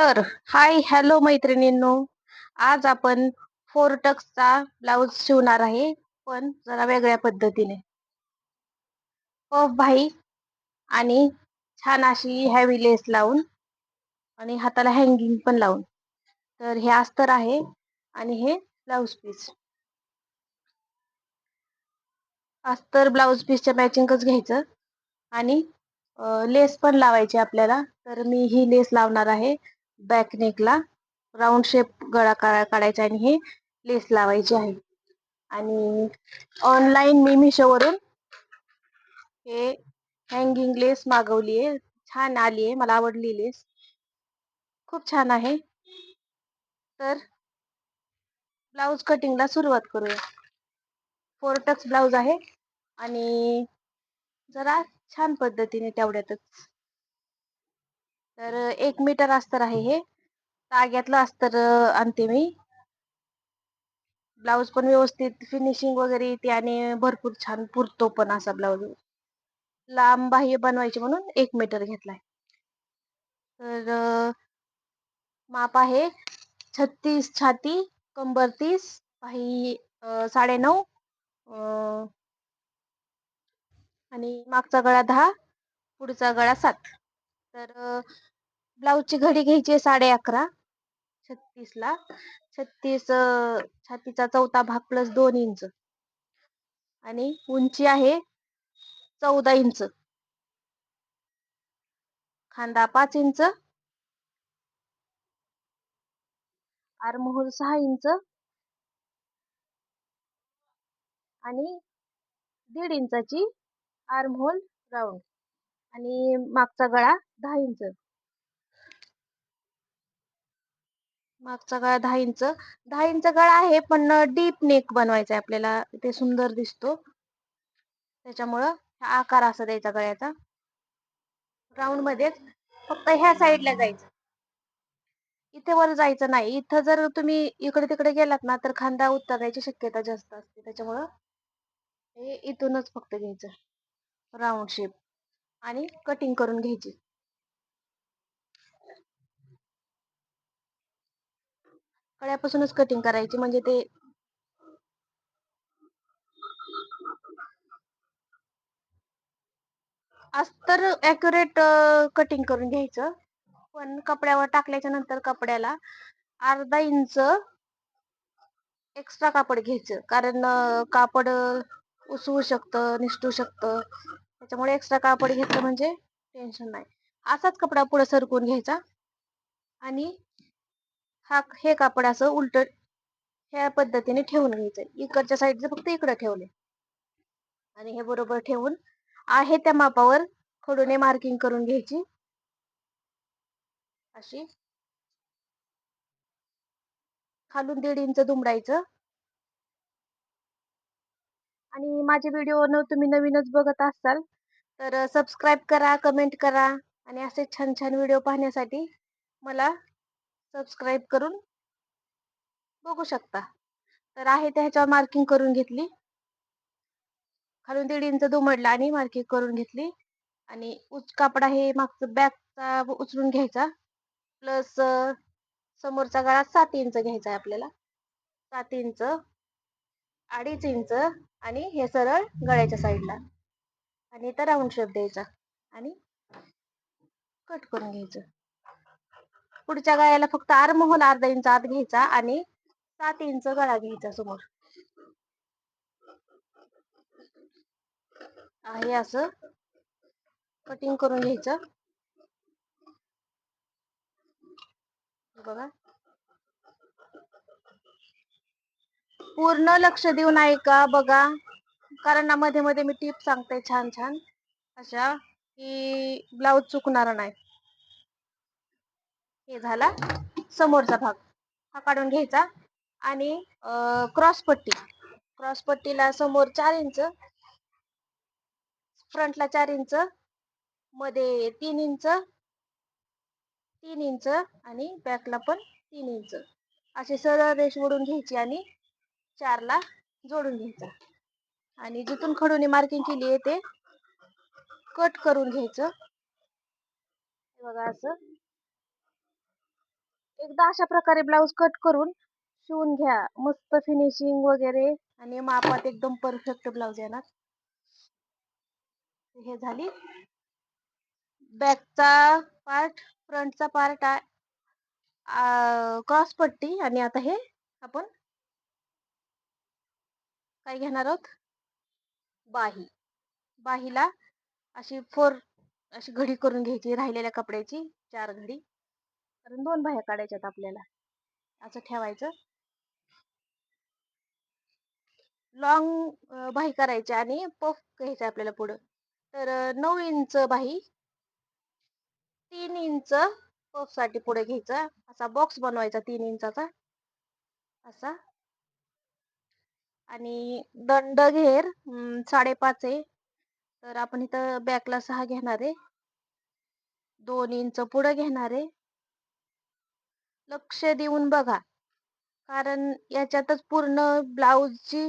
तर hi hello मैत्रिणींनो. आज आपण फोर टक्सचा ब्लाऊज शिवणार आहे पण जरा वेगळ्या पद्धतीने. पफ भाई आणि छान अशी हॅवी लेस लावून आणि हाताला हँगिंग पण लावून. तर हे अस्तर आहे आणि हे ब्लाऊज पीस अस्तर ब्लाऊज पीसच्या मॅचिंगच घ्यायचं आणि लेस पण लावायची आपल्याला. तर मी ही लेस लावणार आहे. बॅक नेकला राऊंड शेप गळा काढायचा आणि हे लेस लावायची आहे. आणि ऑनलाईन मी मिशोवरून हे हँगिंग लेस मागवली आहे. छान आली आहे मला आवडली लेस खूप छान आहे. तर ब्लाऊज कटिंगला सुरुवात करूया. फोर टक्स ब्लाऊज आहे. आणि जरा छान पद्धतीने तेवढ्यातच तर एक मीटर अस्तर आहे हे. ताग्यातलं अस्तर आणते मी. ब्लाऊज पण व्यवस्थित फिनिशिंग वगैरे येते आणि भरपूर छान पुरतो पण असा ब्लाऊज. लांब बाह्य बनवायचे म्हणून एक मीटर घेतलाय. तर माप आहे छत्तीस छाती कंबर तीस काही साडे नऊ आणि मागचा गळा दहा पुढचा गळा सात. तर ब्लाऊजची घडी घ्यायची साडे अकरा. छत्तीस ला. छत्तीस छातीचा चौथा भाग प्लस दोन इंच. आणि उंची आहे चौदा इंच. खांदा पाच इंच. आरमोहोल सहा इंच. आणि दीड इंचाची आर्महोल राऊंड आणि मागचा गळा दहा इंच. मागचा गळा दहा इंच दहा इंच गळा आहे पण डीप नेक बनवायचा आहे आपल्याला. ते सुंदर दिसतो. त्याच्यामुळं आकार असा द्यायचा गळ्याचा. राऊंड मध्येच फक्त ह्या साईडला जायचं. इथे वर जायचं नाही. इथं जर तुम्ही इकडे तिकडे गेलात ना तर खांदा उतरायची शक्यता जास्त असते. त्याच्यामुळं हे इथूनच फक्त घ्यायचं. राऊंड शेप आणि कटिंग करून घ्यायची. कळ्यापासूनच कटिंग करायची म्हणजे ते अस्तर अॅक्युरेट कटिंग करून घ्यायचं. पण कपड्यावर टाकल्याच्या नंतर कपड्याला अर्धा इंच एक्स्ट्रा कापड घ्यायचं. कारण कापड उसवू शकतं निसटू शकतं. त्याच्यामुळे एक्स्ट्रा कापड घेतलं म्हणजे टेन्शन नाही. असाच कपडा पुढे सरकून घ्यायचा. आणि हा हे कापड असं उलट ह्या पद्धतीने ठेवून घ्यायचं. इकडच्या साईडच फक्त इकडं ठेवले आणि हे बरोबर ठेवून आहे त्या मापावर खडूने मार्किंग करून घ्यायची. अशी. खालून दीड इंच दुमडायचं. आणि माझे व्हिडिओ न तुम्ही नवीनच बघत असाल तर सबस्क्राईब करा कमेंट करा आणि असे छान छान व्हिडिओ पाहण्यासाठी मला सबस्क्राईब करून बघू शकता. तर आहे त्या ह्याच्यावर मार्किंग करून घेतली. खालून दीड इंच दुमडला आणि मार्किंग करून घेतली. आणि उच कापड आहे मागचं बॅकचा उचलून घ्यायचा. प्लस समोरचा गळा सात इंच घ्यायचा आहे आपल्याला. सात इंच अडीच इंच आणि हे सरळ गळ्याच्या साईडला. आणि इथं राऊंड शेप द्यायचा. आणि कट करून घ्यायचं. पुढच्या गळ्याला फक्त आरमहोल अर्धा इंच आत घ्यायचा आणि सात इंच गळा घ्यायचा समोर. आहे असं. कटिंग करून घ्यायचं. बघा. पूर्ण लक्ष देऊन ऐका बघा. कारण ना मध्ये मध्ये मी टिप सांगते छान छान. अशा की ब्लाऊज चुकणार नाही. हे झाला समोरचा भाग. हा काढून घ्यायचा आणि क्रॉस पट्टी. क्रॉस पट्टीला समोर चार इंच फ्रंटला चार इंच मध्ये तीन इंच तीन इंच आणि बॅकला पण तीन इंच असे सरळ रेष ओढून घ्यायची आणि चारला जोडून घ्यायचा. आणि जिथून खडूने मार्किंग केली आहे ते कट करून घ्यायचं. बघा असं. एकदा अशा प्रकारे ब्लाऊज कट करून शिवून घ्या. मस्त फिनिशिंग वगैरे आणि मापात एकदम परफेक्ट ब्लाऊज येणार. हे झाली. बॅकचा पार्ट फ्रंटचा पार्ट क्रॉस पट्टी आणि आता हे आपण काय घेणार आहोत? बाही. बाहीला अशी फोर अशी घडी करून घ्यायची राहिलेल्या कपड्याची चार घडी. कारण दोन बाह्या काढायच्यात आपल्याला. असं ठेवायचं. लॉंग बाही करायची आणि पफ घ्यायचं आपल्याला पुढं. तर नऊ इंच बाही तीन इंच पफसाठी पुढे घ्यायचा. असा बॉक्स बनवायचा तीन इंचाचा. असा. आणि दंड घेर साडेपाच आहे. तर आपण इथं बॅकला सहा घेणार आहे. दोन इंच पुढं घेणार आहे. लक्ष देऊन बघा. कारण याच्यातच पूर्ण ब्लाऊजची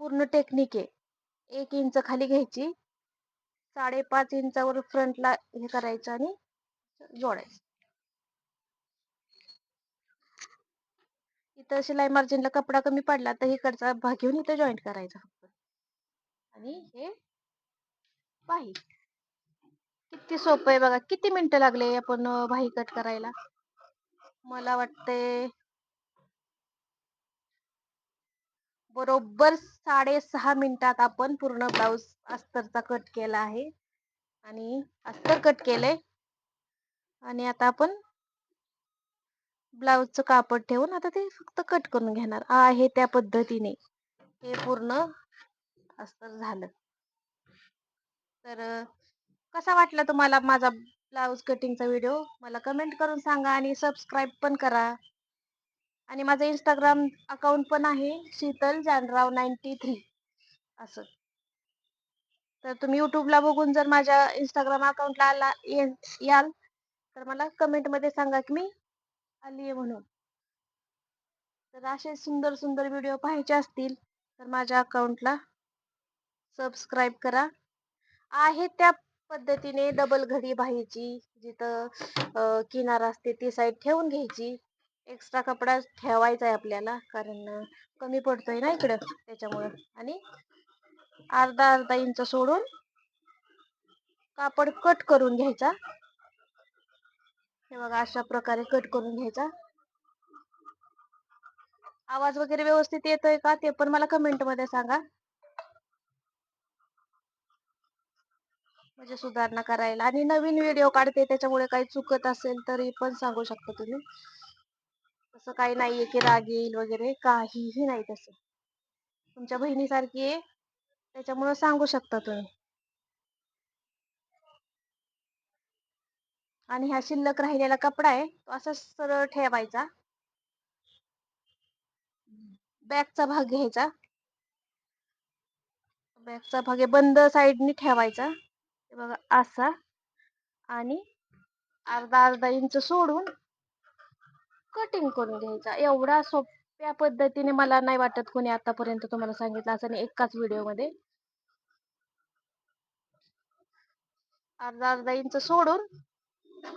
पूर्ण टेक्निक आहे. एक इंच खाली घ्यायची साडेपाच इंचावर फ्रंटला हे करायचं आणि जोडायचं. इथं शिलाई मार्जिनला कपडा कमी पडला तर इकडचा भाग घेऊन इथं जॉईंट करायचा फक्त. आणि हे बाही. किती सोपं आहे बघा. किती मिनिटं लागले आपण बाही कट करायला? मला वाटते बरोबर साडेसहा मिनिटात आपण पूर्ण ब्लाऊज अस्तरचा कट केला आहे. आणि अस्तर कट केलंय. आणि आता आपण ब्लाऊजचं कापड ठेवून आता ते फक्त कट करून घेणार. आहे त्या पद्धतीने. हे पूर्ण अस्तर झालं. तर कसा वाटला तुम्हाला माझा ब्लाऊज कटिंगचा व्हिडिओ मला कमेंट करून सांगा आणि सबस्क्राईब पण करा. आणि माझं इंस्टाग्राम अकाउंट पण आहे शीतल जानराव नाईन्टी थ्री असं. तर तुम्ही युट्यूबला बघून जर माझ्या इंस्टाग्राम अकाउंटला आला याल तर मला कमेंटमध्ये सांगा की मी आली आहे म्हणून. तर असे सुंदर सुंदर व्हिडिओ पाहायचे असतील तर माझ्या अकाउंटला सबस्क्राईब करा. आहे त्या पद्धतीने डबल घडी बाहायची जिथं किनार असते ती साईड ठेवून घ्यायची. एक्स्ट्रा कपडा ठेवायचा आहे आपल्याला कारण कमी पडतोय ना इकडं त्याच्यामुळं. आणि अर्धा अर्धा इंच सोडून कापड कट करून घ्यायचा. हे बघा अशा प्रकारे कट करून घ्यायचा. आवाज वगैरे व्यवस्थित येतोय का? ते पण मला कमेंटमध्ये सांगा. म्हणजे सुधारणा करायला. आणि नवीन व्हिडिओ काढते त्याच्यामुळे काही चुकत असेल तरी पण सांगू शकता तुम्ही. असं काही नाहीये की राग येईल वगैरे काहीही नाही तसं. तुमच्या बहिणीसारखी आहे त्याच्यामुळे सांगू शकता तुम्ही. आणि ह्या शिल्लक राहिलेला कपडा आहे तो असा सरळ ठेवायचा. बॅगचा भाग घ्यायचा. बॅगचा भाग बंद साईडनी ठेवायचा. बघा असा आणि अर्धा अर्धा इंच सोडून कटिंग करून घ्यायचा. एवढा सोप्या पद्धतीने मला नाही वाटत कोणी आतापर्यंत तुम्हाला सांगितलं असं नाही एकाच व्हिडिओमध्ये. अर्धा अर्धा इंच सोडून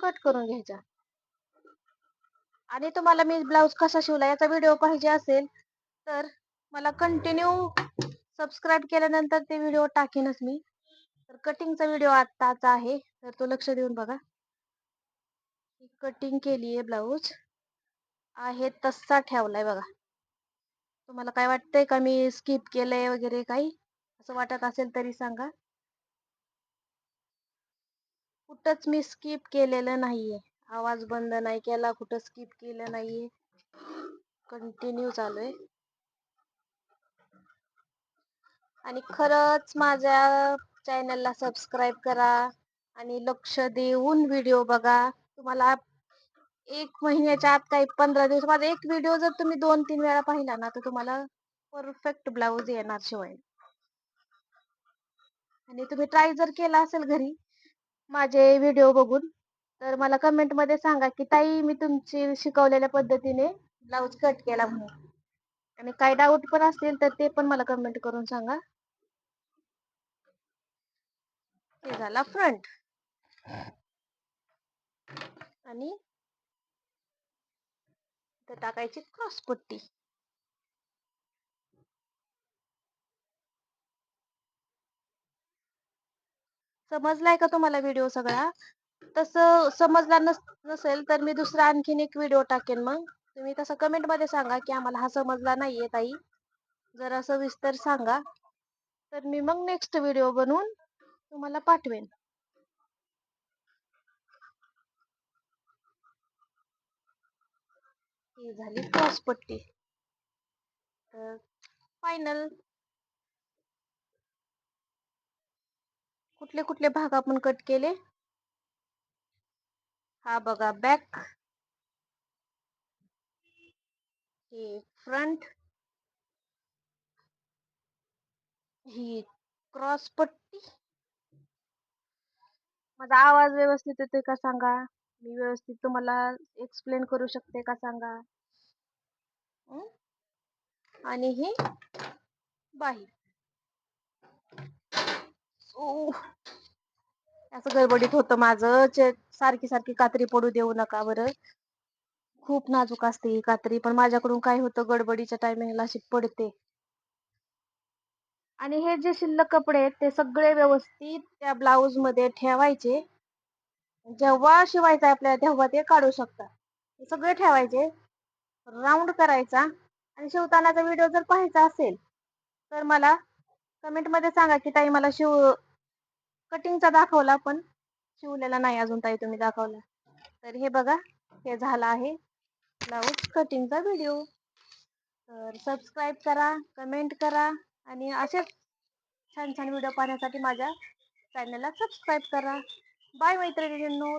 कट करून घ्यायचा. आणि तुम्हाला मी ब्लाऊज कसा शिवला याचा व्हिडिओ पाहिजे असेल तर मला कंटिन्यू सबस्क्राईब केल्यानंतर ते व्हिडिओ टाकेनच मी. तर कटिंगचा व्हिडिओ आत्ताचा आहे. तर तो लक्ष देऊन बघा. कटिंग केली आहे ब्लाऊज आहे तसा ठेवलाय बघा. तुम्हाला काय वाटतंय का मी स्किप केलंय वगैरे काही? असं वाटत असेल तरी सांगा. कुठंच मी स्किप केलेलं नाहीये. आवाज बंद नाही केला कुठं स्किप केलं नाहीये. कंटिन्यू चालू आहे. आणि खरंच माझ्या चॅनलला सबस्क्राईब करा आणि लक्ष देऊन व्हिडिओ बघा. तुम्हाला एक महिन्याच्या आत काही पंधरा दिवस माझा एक व्हिडिओ जर तुम्ही दोन तीन वेळा पाहिला ना तर तुम्हाला परफेक्ट ब्लाऊज येणार शिवाय. आणि तुम्ही ट्राय जर केला असेल घरी माझे व्हिडिओ बघून तर मला कमेंटमध्ये सांगा की ताई मी तुमची शिकवलेल्या पद्धतीने ब्लाऊज कट केला म्हणून. आणि काय डाऊट पण असतील तर ते पण मला कमेंट करून सांगा. हे झाला फ्रंट आणि तर टाकायची क्रॉस पट्टी. समजलाय का तुम्हाला व्हिडिओ सगळा? तसं समजला नस नसेल तर मी दुसरा आणखीन एक व्हिडिओ टाकेन मग. तुम्ही तसं कमेंटमध्ये सांगा की आम्हाला हा समजला नाहीये ताई. जरा सविस्तर सांगा. तर मी मग नेक्स्ट व्हिडिओ बनवून तुम्हाला पाठवेन. ही झाली क्रॉस पट्टी. तर फायनल कुठले कुठले भाग आपण कट केले? हा बघा बॅक हे फ्रंट ही क्रॉस पट्टी. माझा आवाज व्यवस्थित येतोय का सांगा? मी व्यवस्थित तुम्हाला एक्सप्लेन करू शकते का सांगा? आणि ही? बाही असं गडबडीत होतं माझं. चे- सारखी सारखी कात्री पडू देऊ नका बरं. खूप नाजूक असते ही कात्री पण माझ्याकडून काय होतं? गडबडीच्या टायमिंगला अशी पडते. आणि हे जे शिल्लक कपडे आहेत ते सगळे व्यवस्थित त्या ब्लाउजमध्ये ठेवायचे. जेव्हा शिवायचं आहे आपल्याला तेव्हा ते काढू शकता. सगळे ठेवायचे राऊंड करायचा. आणि शिवतानाचा व्हिडिओ जर पाहायचा असेल तर मला कमेंटमध्ये सांगा की ताई मला शिव कटिंगचा दाखवला पण शिवलेला नाही अजून ताई तुम्ही दाखवला. तर हे बघा हे झालं आहे ब्लाऊज कटिंगचा व्हिडिओ तर सबस्क्राईब करा कमेंट करा. आणि असेच छान छान व्हिडिओ पाहण्यासाठी माझ्या चॅनलला सबस्क्राईब करा. बाय मैत्रिणींनो.